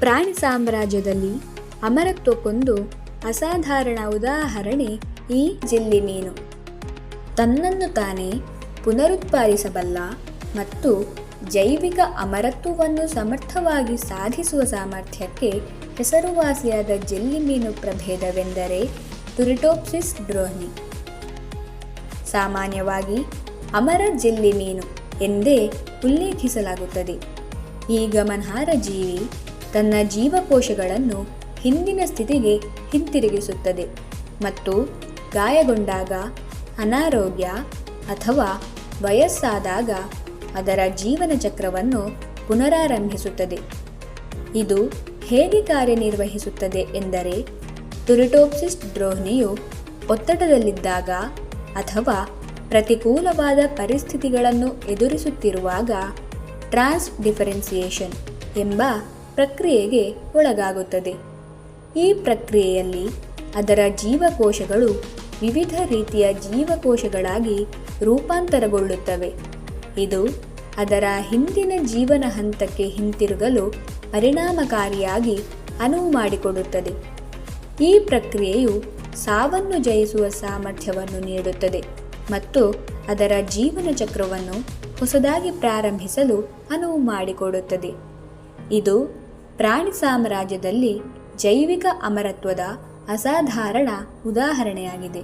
ಪ್ರಾಣಿ ಸಾಮ್ರಾಜ್ಯದಲ್ಲಿ ಅಮರತ್ವಕ್ಕೊಂದು ಅಸಾಧಾರಣ ಉದಾಹರಣೆ ಈ ಜಿಲ್ಲಿ ಮೀನು ತನ್ನನ್ನು ತಾನೇ ಪುನರುತ್ಪಾದಿಸಬಲ್ಲ ಮತ್ತು ಜೈವಿಕ ಅಮರತ್ವವನ್ನು ಸಮರ್ಥವಾಗಿ ಸಾಧಿಸುವ ಸಾಮರ್ಥ್ಯಕ್ಕೆ ಹೆಸರುವಾಸಿಯಾದ ಜೆಲ್ಲಿ ಮೀನು ಪ್ರಭೇದವೆಂದರೆ ಟುರಿಟೋಪ್ಸಿಸ್ ಡ್ರೋಹ್ನಿ. ಸಾಮಾನ್ಯವಾಗಿ ಅಮರ ಜೆಲ್ಲಿ ಮೀನು ಎಂದೇ ಉಲ್ಲೇಖಿಸಲಾಗುತ್ತದೆ. ಈ ಗಮನಾರ್ಹ ಜೀವಿ ತನ್ನ ಜೀವಕೋಶಗಳನ್ನು ಹಿಂದಿನ ಸ್ಥಿತಿಗೆ ಹಿಂತಿರುಗಿಸುತ್ತದೆ ಮತ್ತು ಗಾಯಗೊಂಡಾಗ ಅನಾರೋಗ್ಯ ಅಥವಾ ವಯಸ್ಸಾದಾಗ ಅದರ ಜೀವನ ಚಕ್ರವನ್ನು ಪುನರಾರಂಭಿಸುತ್ತದೆ. ಇದು ಹೇಗೆ ಕಾರ್ಯನಿರ್ವಹಿಸುತ್ತದೆ ಎಂದರೆ ಟುರಿಟೋಪ್ಸಿಸ್ ದ್ರೋಹಿಣಿಯು ಒತ್ತಡದಲ್ಲಿದ್ದಾಗ ಅಥವಾ ಪ್ರತಿಕೂಲವಾದ ಪರಿಸ್ಥಿತಿಗಳನ್ನು ಎದುರಿಸುತ್ತಿರುವಾಗ ಟ್ರಾನ್ಸ್ ಡಿಫರೆನ್ಸಿಯೇಷನ್ ಎಂಬ ಪ್ರಕ್ರಿಯೆಗೆ ಒಳಗಾಗುತ್ತದೆ. ಈ ಪ್ರಕ್ರಿಯೆಯಲ್ಲಿ ಅದರ ಜೀವಕೋಶಗಳು ವಿವಿಧ ರೀತಿಯ ಜೀವಕೋಶಗಳಾಗಿ ರೂಪಾಂತರಗೊಳ್ಳುತ್ತವೆ. ಇದು ಅದರ ಹಿಂದಿನ ಜೀವನ ಹಂತಕ್ಕೆ ಹಿಂತಿರುಗಲು ಪರಿಣಾಮಕಾರಿಯಾಗಿ ಅನುವು ಮಾಡಿಕೊಡುತ್ತದೆ. ಈ ಪ್ರಕ್ರಿಯೆಯು ಸಾವನ್ನು ಜಯಿಸುವ ಸಾಮರ್ಥ್ಯವನ್ನು ನೀಡುತ್ತದೆ ಮತ್ತು ಅದರ ಜೀವನ ಚಕ್ರವನ್ನು ಹೊಸದಾಗಿ ಪ್ರಾರಂಭಿಸಲು ಅನುವು ಮಾಡಿಕೊಡುತ್ತದೆ. ಇದು ಪ್ರಾಣಿ ಸಾಮ್ರಾಜ್ಯದಲ್ಲಿ ಜೈವಿಕ ಅಮರತ್ವದ ಅಸಾಧಾರಣ ಉದಾಹರಣೆಯಾಗಿದೆ.